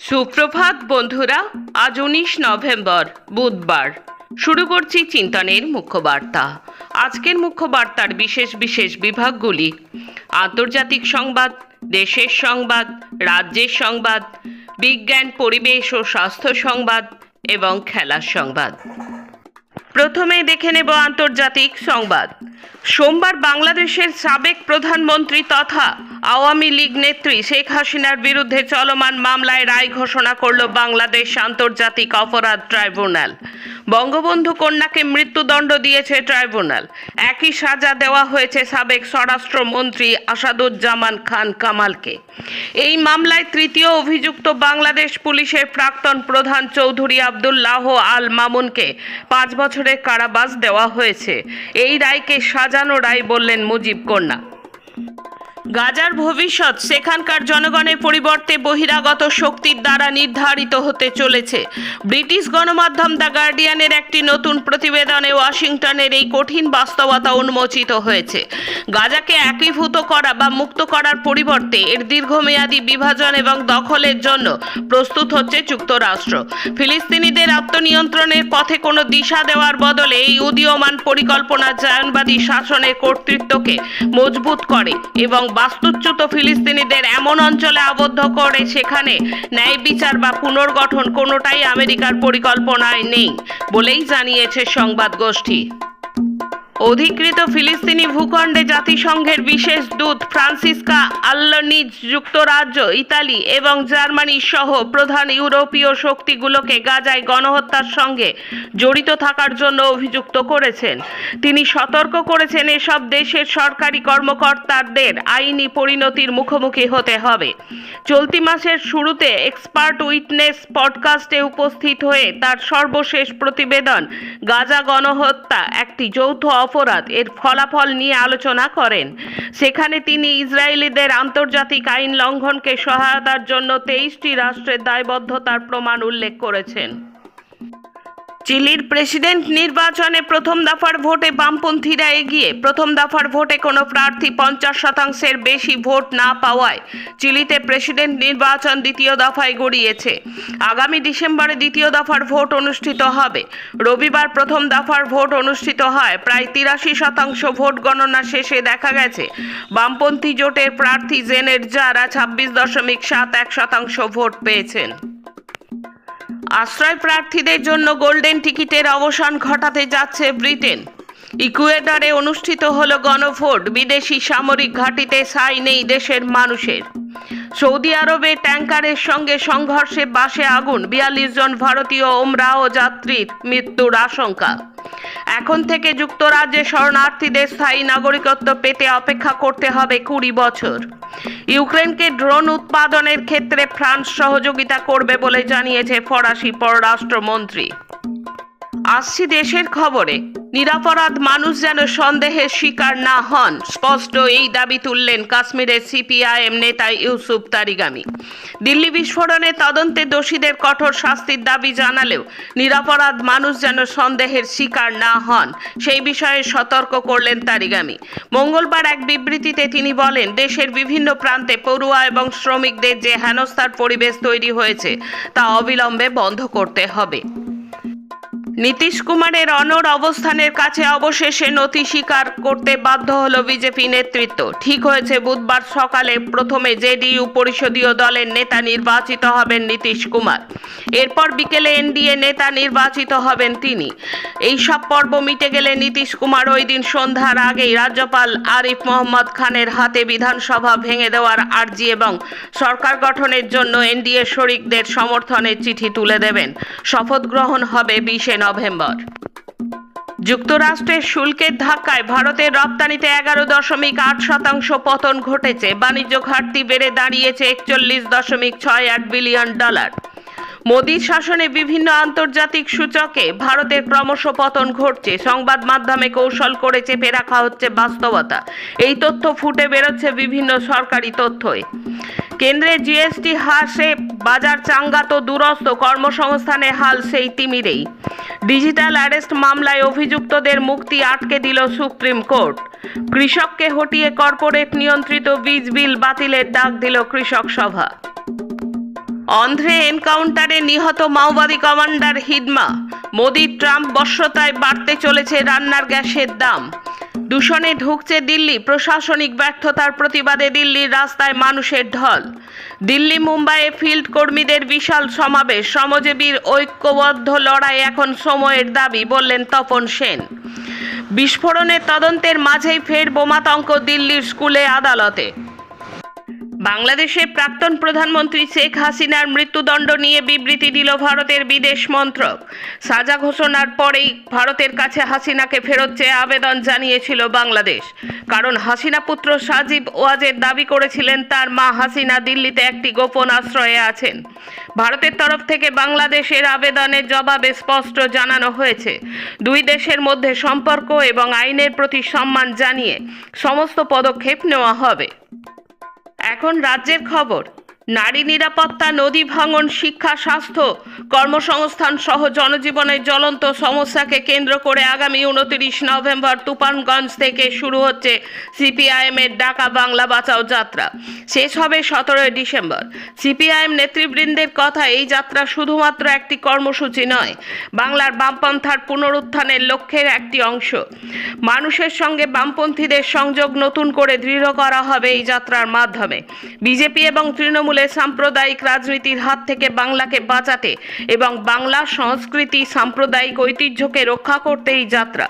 সুপ্রভাত, বন্ধুরা। আজ উনিশ নভেম্বর, বুধবার। শুরু করছি চিন্তনের মুখ্য বার্তা আজকের মুখ্য বার্তার বিশেষ বিশেষ বিভাগগুলি। আন্তর্জাতিক সংবাদ, দেশের সংবাদ, রাজ্যের সংবাদ, বিজ্ঞান, পরিবেশ ও স্বাস্থ্য সংবাদ এবং খেলার সংবাদ। প্রথমে দেখে নেব আন্তর্জাতিক সংবাদ। সোমবার বাংলাদেশের সাবেক প্রধানমন্ত্রী তথা আওয়ামী লীগ নেত্রী শেখ হাসিনার বিরুদ্ধে চলমান মামলায় রায় ঘোষণা করল বাংলাদেশ আন্তর্জাতিক অপরাধ ট্রাইব্যুনাল। বঙ্গবন্ধু কন্যাকে মৃত্যুদণ্ড দিয়েছে ট্রাইব্যুনাল। একই সাজা দেওয়া হয়েছে সাবেক স্বরাষ্ট্রমন্ত্রী আসাদুজ্জামান খান কামালকে। এই মামলায় তৃতীয় অভিযুক্ত বাংলাদেশ পুলিশের প্রাক্তন প্রধান চৌধুরী আবদুল্লাহ আল মামুনকে পাঁচ বছরের কারাবাস দেওয়া হয়েছে। এই রায়কে সাজানো রায় বললেন মুজিব কন্যা। গাজার ভবিষ্যৎ সেখানকার জনগণের পরিবর্তে বহিরাগত শক্তির দ্বারা নির্ধারিত হতে চলেছে। ব্রিটিশ গণমাধ্যম দ্য গার্ডিয়ানের একটি নতুন প্রতিবেদনে ওয়াশিংটনের এই কঠিন বাস্তবতা উন্মোচিত হয়েছে। গাজাকে একীভূত করা বা মুক্ত করার পরিবর্তে এর দীর্ঘমেয়াদী বিভাজন এবং দখলের জন্য প্রস্তুত হচ্ছে যুক্তরাষ্ট্র। ফিলিস্তিনিদের আত্মনিয়ন্ত্রণের পথে কোনো দিশা দেওয়ার বদলে এই উদীয়মান পরিকল্পনা জায়নবাদী শাসনের কর্তৃত্বকে মজবুত করে এবং বাস্তুচ্যুত ফিলিস্তিনিদের এমন অঞ্চলে আবদ্ধ করে সেখানে ন্যায় বিচার বা পুনর্গঠন কোনোটাই আমেরিকার পরিকল্পনায় নেই বলেই জানিয়েছে সংবাদ গোষ্ঠী। অধিকৃত ফিলিস্তিনি ভূখণ্ডে জাতিসংঘের বিশেষ দূত ফ্রান্সিসকা আল্লনিজ যুক্তরাজ্য, ইতালি এবং জার্মানি সহ প্রধান ইউরোপীয় শক্তিগুলোকে গাজায় গণহত্যার সঙ্গে জড়িত থাকার জন্য অভিযুক্ত করেছেন। তিনি সতর্ক করেছেন, এসব দেশের সরকারি কর্মকর্তাদের আইনি পরিণতির মুখোমুখি হতে হবে। চলতি মাসের শুরুতে এক্সপার্ট উইটনেস পডকাস্টে উপস্থিত হয়ে তার সর্বশেষ প্রতিবেদন, গাজা গণহত্যা, একটি যৌথ অপরাধ। এর ফলাফল নিয়ে আলোচনা করেন। সেখানে তিনি ইসরায়েলিদের আন্তর্জাতিক আইন লঙ্ঘনকে সহায়তার জন্য তেইশটি রাষ্ট্রের দায়বদ্ধতার প্রমাণ উল্লেখ করেছেন। চিলির প্রেসিডেন্ট নির্বাচনে প্রথম দফার ভোটে বামপন্থীরা এগিয়ে, প্রথম দফার ভোটে কোনো প্রার্থী পঞ্চাশ শতাংশের বেশি ভোট না পাওয়ায় চিলিতে প্রেসিডেন্ট নির্বাচন দ্বিতীয় দফায় গড়িয়েছে। আগামী ডিসেম্বরে দ্বিতীয় দফার ভোট অনুষ্ঠিত হবে। রবিবার প্রথম দফার ভোট অনুষ্ঠিত হয়। প্রায় তিরাশি শতাংশ ভোট গণনা শেষে দেখা গেছে। বামপন্থী জোটের প্রার্থী জেনের যারা ছাব্বিশ দশমিক সাত এক শতাংশ ভোট পেয়েছেন। আশ্রয় প্রার্থীদের জন্য গোল্ডেন টিকিটের অবসান ঘটাতে যাচ্ছে ব্রিটেন। ইকুয়েডারে অনুষ্ঠিত হল গণভোট, বিদেশি সামরিক ঘাঁটিতে সাই নেই দেশের মানুষের। সৌদি আরবে ট্যাঙ্কারের সঙ্গে সংঘর্ষে বাসে আগুন, বিয়াল্লিশ জন ভারতীয় ওমরাহ যাত্রীর মৃত্যুর আশঙ্কা। এখন থেকে যুক্তরাজ্যে শরণার্থীদের স্থায়ী নাগরিকত্ব পেতে অপেক্ষা করতে হবে কুড়ি বছর। ইউক্রেনকে ড্রোন উৎপাদনের ক্ষেত্রে ফ্রান্স সহযোগিতা করবে বলে জানিয়েছে ফরাসি পররাষ্ট্রমন্ত্রী। আসছি দেশের খবরে। নিরাপরাধ মানুষ যেন সন্দেহের শিকার না হন, স্পষ্ট এই দাবি তুললেন কাশ্মীরের সিপিআইএম নেতা ইউসুফ তারিগামি। দিল্লি বিস্ফোরণে তদন্তে দোষীদের কঠোর শাস্তির দাবি জানালেও নিরাপরাধ মানুষ যেন সন্দেহের শিকার না হন, সেই বিষয়ে সতর্ক করলেন তারিগামি। মঙ্গলবার এক বিবৃতিতে তিনি বলেন, দেশের বিভিন্ন প্রান্তে পড়ুয়া এবং শ্রমিকদের যে হেনস্থার পরিবেশ তৈরি হয়েছে, তা অবিলম্বে বন্ধ করতে হবে। নীতিশ কুমারের অনর অবস্থানের কাছে অবশেষে নথি স্বীকার করতে বাধ্য হলো বিজেপি নেতৃত্ব। ঠিক হয়েছে, বুধবার সকালে প্রথমে জেডিইউ পরিষদীয় দলের নেতা নির্বাচিত হবেন নীতিশ কুমার। এরপর বিকেলে এনডিএ নেতা নির্বাচিত হবেন তিনি। এই সব পর্ব মিটে গেলে নীতিশ কুমার ওই দিন সন্ধ্যার আগেই রাজ্যপাল আরিফ মোহাম্মদ খানের হাতে বিধানসভা ভেঙে দেওয়ার আর্জি এবং সরকার গঠনের জন্য এনডিএ শরিকদের সমর্থনের চিঠি তুলে দেবেন। শপথ গ্রহণ হবে বিশে নভেম্বর। যুক্তরাষ্ট্রের শুল্কের ধাক্কায় ভারতের রপ্তানিতে এগারো দশমিক আট শতাংশ পতন ঘটেছে। বাণিজ্য ঘাটতি বেড়ে দাঁড়িয়েছে একচল্লিশ দশমিক ছয় আট বিলিয়ন ডলার। মোদীর শাসনে বিভিন্ন আন্তর্জাতিক সূচকে ভারতের ক্রমশ পতন ঘটছে। সংবাদ মাধ্যমে কৌশল করে চেপে রাখা হচ্ছে বাস্তবতা। এই তথ্য ফুটে বেরোচ্ছে বিভিন্ন সরকারি তথ্যই। কেন্দ্রের জিএসটি হ্রাসে বাজার চাঙ্গা তো দূরস্থ কর্মসংস্থানের হাল সেই তিমিরেই। ডিজিটাল অ্যারেস্ট মামলায় অভিযুক্তদের মুক্তি আটকে দিল সুপ্রিম কোর্ট। কৃষককে হটিয়ে কর্পোরেট নিয়ন্ত্রিত বীজ বিল বাতিলের ডাক দিল কৃষক সভা। অন্ধ্রে এনকাউন্টারে নিহত মাওবাদী কমান্ডার হিডমা মোদি ট্রাম্প বর্ষতায় বাড়তে চলেছে রান্নার গ্যাসের দাম। দূষণে ঢুকছে দিল্লি। প্রশাসনিক ব্যর্থতার প্রতিবাদে দিল্লির রাস্তায় মানুষের ঢল। দিল্লি, মুম্বাইয়ে ফিল্ড কর্মীদের বিশাল সমাবেশ। শ্রমজীবীর ঐক্যবদ্ধ লড়াই এখন সময়ের দাবি, বললেন তপন সেন। বিস্ফোরণের তদন্তের মাঝেই ফের বোমাতঙ্ক দিল্লির স্কুলে আদালতে। বাংলাদেশের প্রাক্তন প্রধানমন্ত্রী শেখ হাসিনার মৃত্যুদণ্ড নিয়ে বিবৃতি দিল ভারতের বিদেশ মন্ত্রক। সাজা ঘোষণার পরেই ভারতের কাছে হাসিনাকে ফেরত চেয়ে আবেদন জানিয়েছিল বাংলাদেশ। কারণ হাসিনা পুত্র সাজিব ওয়াজের দাবি করেছিলেন, তার মা হাসিনা দিল্লিতে একটি গোপন আশ্রয়ে আছেন। ভারতের তরফ থেকে বাংলাদেশের আবেদনের জবাবে স্পষ্ট জানানো হয়েছে, দুই দেশের মধ্যে সম্পর্ক এবং আইনের প্রতি সম্মান জানিয়ে সমস্ত পদক্ষেপ নেওয়া হবে। এখন রাজ্যের খবর। নারী নিরাপত্তা, নদী ভাঙন, শিক্ষা, স্বাস্থ্য, কর্মসংস্থান সহ জনজীবনের জ্বলন্ত সমস্যাকে কেন্দ্র করে আগামী উনতিরিশ নভেম্বর তুফানগঞ্জ থেকে শুরু হচ্ছে সিপিআইএমের ডাকা বাংলা বাঁচাও যাত্রা। শেষ হবে সতেরোই ডিসেম্বর। সিপিআইএম নেতৃবৃন্দের কথা এই যাত্রা শুধুমাত্র একটি কর্মসূচি নয়, বাংলার বামপন্থার পুনরুত্থানের লক্ষ্যের একটি অংশ। মানুষের সঙ্গে বামপন্থীদের সংযোগ নতুন করে দৃঢ় করা হবে এই যাত্রার মাধ্যমে। বিজেপি এবং তৃণমূলের সাম্প্রদায়িক রাজনীতির হাত থেকে বাংলাকে বাঁচাতে এবং বাংলা সংস্কৃতি, সাম্প্রদায়িক ঐতিহ্যকে রক্ষা করতে এই যাত্রা।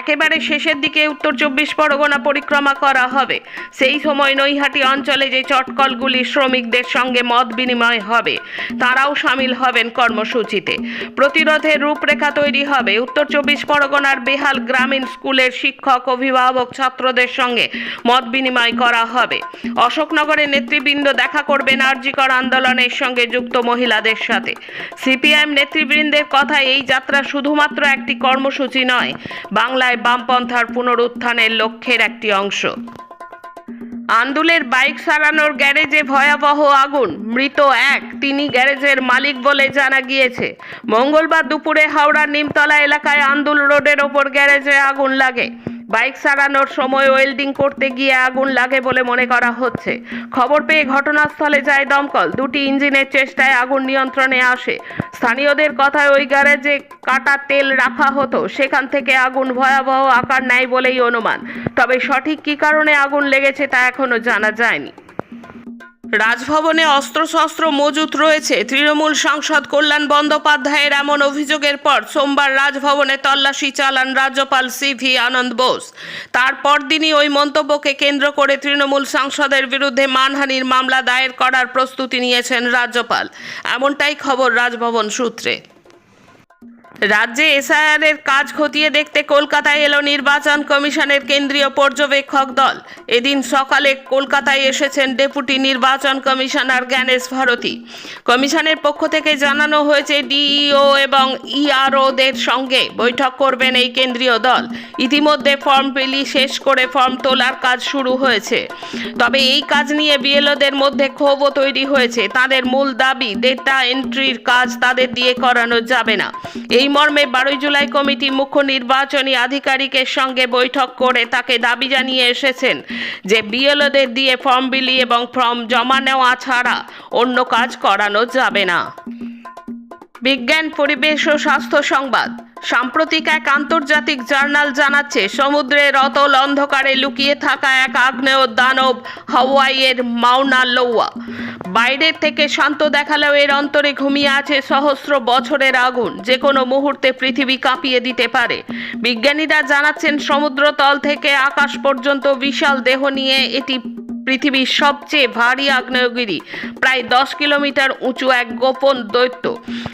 একেবারে শেষের দিকে উত্তর চব্বিশ পরগনা পরিক্রমা করা হবে। সেই সময় নৈহাটি অঞ্চলে যে চটকলগুলি শ্রমিকদের সঙ্গে মত বিনিময় হবে, তারাও সামিল হবেন কর্মসূচিতে। প্রতিরোধের রূপরেখা তৈরি হবে উত্তর চব্বিশ পরগনার বেহাল গ্রামীণ স্কুলের শিক্ষক, অভিভাবক ছাত্রদের সঙ্গে মত বিনিময় করা হবে। অশোকনগরের নেতৃবৃন্দ দেখা করবেন আরজিকর আন্দোলনের সঙ্গে যুক্ত মহিলাদের সাথে। সিপিআইএম নেতৃবৃন্দের কথা এই যাত্রা শুধুমাত্র একটি কর্মসূচি নয়, বাংলায় বামপন্থার পুনরুত্থানের লক্ষ্যের একটি অংশ। আন্দুলের বাইক সারানোর গ্যারেজে ভয়াবহ আগুন, মৃত এক, তিনি গ্যারেজের মালিক বলে জানা গিয়েছে। মঙ্গলবার দুপুরে হাওড়ার নিমতলা এলাকায় আন্দুল রোডের ওপর গ্যারেজে আগুন লাগে। বাইক সারানোর সময় ওয়েল্ডিং করতে গিয়ে আগুন লাগে বলে মনে করা হচ্ছে। খবর পেয়ে ঘটনাস্থলে যায় দমকল। দুটি ইঞ্জিনের চেষ্টায় আগুন নিয়ন্ত্রণে আসে। স্থানীয়দের কথায় ওই গ্যারেজে কাটা তেল রাখা হতো। সেখান থেকে আগুন ভয়াবহ আকার নেয় বলেই অনুমান। তবে সঠিক কী কারণে আগুন লেগেছে তা এখনও জানা যায়নি। রাজভবনে অস্ত্রশস্ত্র মজুত রয়েছে। তৃণমূল সাংসদ কল্যাণ বন্দ্যোপাধ্যায়ের এমন অভিযোগের পর সোমবার রাজভবনে তল্লাশি চালান রাজ্যপাল সি ভি আনন্দ বোস। তারপর দিনই ওই মন্তব্যকে কেন্দ্র করে তৃণমূল সাংসদের বিরুদ্ধে মানহানির মামলা দায়ের করার প্রস্তুতি নিয়েছেন রাজ্যপাল। এমনটাই খবর রাজভবন সূত্রে। রাজ্যে এসআইআর এর কাজ খতিয়ে দেখতে কলকাতায় এলো নির্বাচন কমিশনের কেন্দ্রীয় পর্যবেক্ষক দল। এদিন সকালে কলকাতায় এসেছেন ডেপুটি নির্বাচন কমিশনার জ্ঞানেশ ভারতী। কমিশনের পক্ষ থেকে জানানো হয়েছে, ডিইও এবং ইআরওদের সঙ্গে বৈঠক করবেন এই কেন্দ্রীয় দল। ইতিমধ্যে ফর্ম বিলি শেষ করে ফর্ম তোলার কাজ শুরু হয়েছে। তবে এই কাজ নিয়ে বিএলওদের মধ্যে ক্ষোভও তৈরি হয়েছে। তাদের মূল দাবি ডেটা এন্ট্রির কাজ তাদের দিয়ে করানো যাবে না। এই মর্মে বারোই জুলাই কমিটি মুখ্য নির্বাচনী আধিকারিকের সঙ্গে বৈঠক করে তাকে দাবি জানিয়ে এসেছেন যে বিএলওদের দিয়ে ফর্ম বিলি এবং ফর্ম জমা নেওয়া ছাড়া অন্য কাজ করানো যাবে না। বিজ্ঞান, পরিবেশ ও স্বাস্থ্য সংবাদ। সাম্প্রতিক এক আন্তর্জাতিক জার্নাল জানাচ্ছে সমুদ্রের অতল অন্ধকারে লুকিয়ে থাকা এক আগ্নেয় দানব হাওয়াইয়ের মাউনা লোয়া। বাইরের থেকে শান্ত দেখালেও এর অন্তরে ঘুমিয়ে আছে সহস্র বছরের আগুন। যে কোনো মুহূর্তে পৃথিবী কাঁপিয়ে দিতে পারে। বিজ্ঞানীরা জানাচ্ছেন, সমুদ্রতল থেকে আকাশ পর্যন্ত বিশাল দেহ নিয়ে এটি পৃথিবীর সবচেয়ে ভারী আগ্নেয়গিরি, প্রায় দশ কিলোমিটার উঁচু এক গোপন দৈত্য।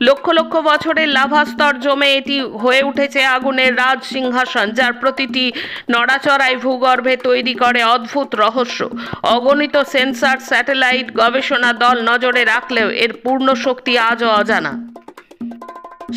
লক্ষ লক্ষ বছরের লাভাস্তর জমে এটি হয়ে উঠেছে আগুনের রাজ সিংহাসন, যার প্রতিটি নড়াচড়ায় ভূগর্ভে তৈরি করে অদ্ভুত রহস্য। অগণিত সেন্সার, স্যাটেলাইট গবেষণা দল নজরে রাখলেও এর পূর্ণ শক্তি আজও অজানা।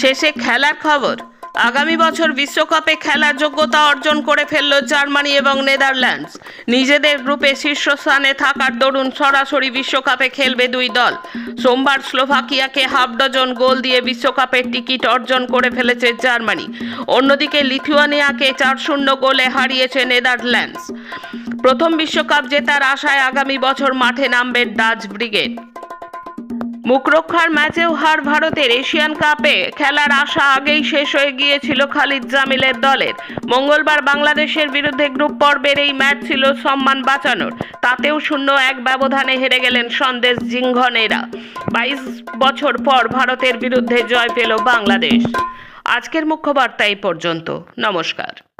শেষে খেলার খবর। আগামী বছর বিশ্বকাপে খেলার যোগ্যতা অর্জন করে ফেলল জার্মানি এবং নেদারল্যান্ডস। নিজেদের গ্রুপে শীর্ষস্থানে থাকার দরুন সরাসরি বিশ্বকাপে খেলবে দুই দল। সোমবার স্লোভাকিয়াকে হাফ ডজন গোল দিয়ে বিশ্বকাপের টিকিট অর্জন করে ফেলেছে জার্মানি। অন্যদিকে লিথুয়ানিয়াকে চার শূন্য গোলে হারিয়েছে নেদারল্যান্ডস। প্রথম বিশ্বকাপ জেতার আশায় আগামী বছর মাঠে নামবে ডাচ ব্রিগেড। মুখরক্ষার ম্যাচেও হার ভারতের এশিয়ান কাপে খেলার আশা আগেই শেষ হয়ে গিয়েছিল খালিদ জামিলের দলের। মঙ্গলবার বাংলাদেশের বিরুদ্ধে গ্রুপ পর্বের এই ম্যাচ ছিল সম্মান বাঁচানোর। তাতেও শূন্য এক ব্যবধানে হেরে গেলেন সন্দেশ জিংঘনেরা। বাইশ বছর পর ভারতের বিরুদ্ধে জয় পেল বাংলাদেশ। আজকের মুখ্য বার্তা এই পর্যন্ত। নমস্কার।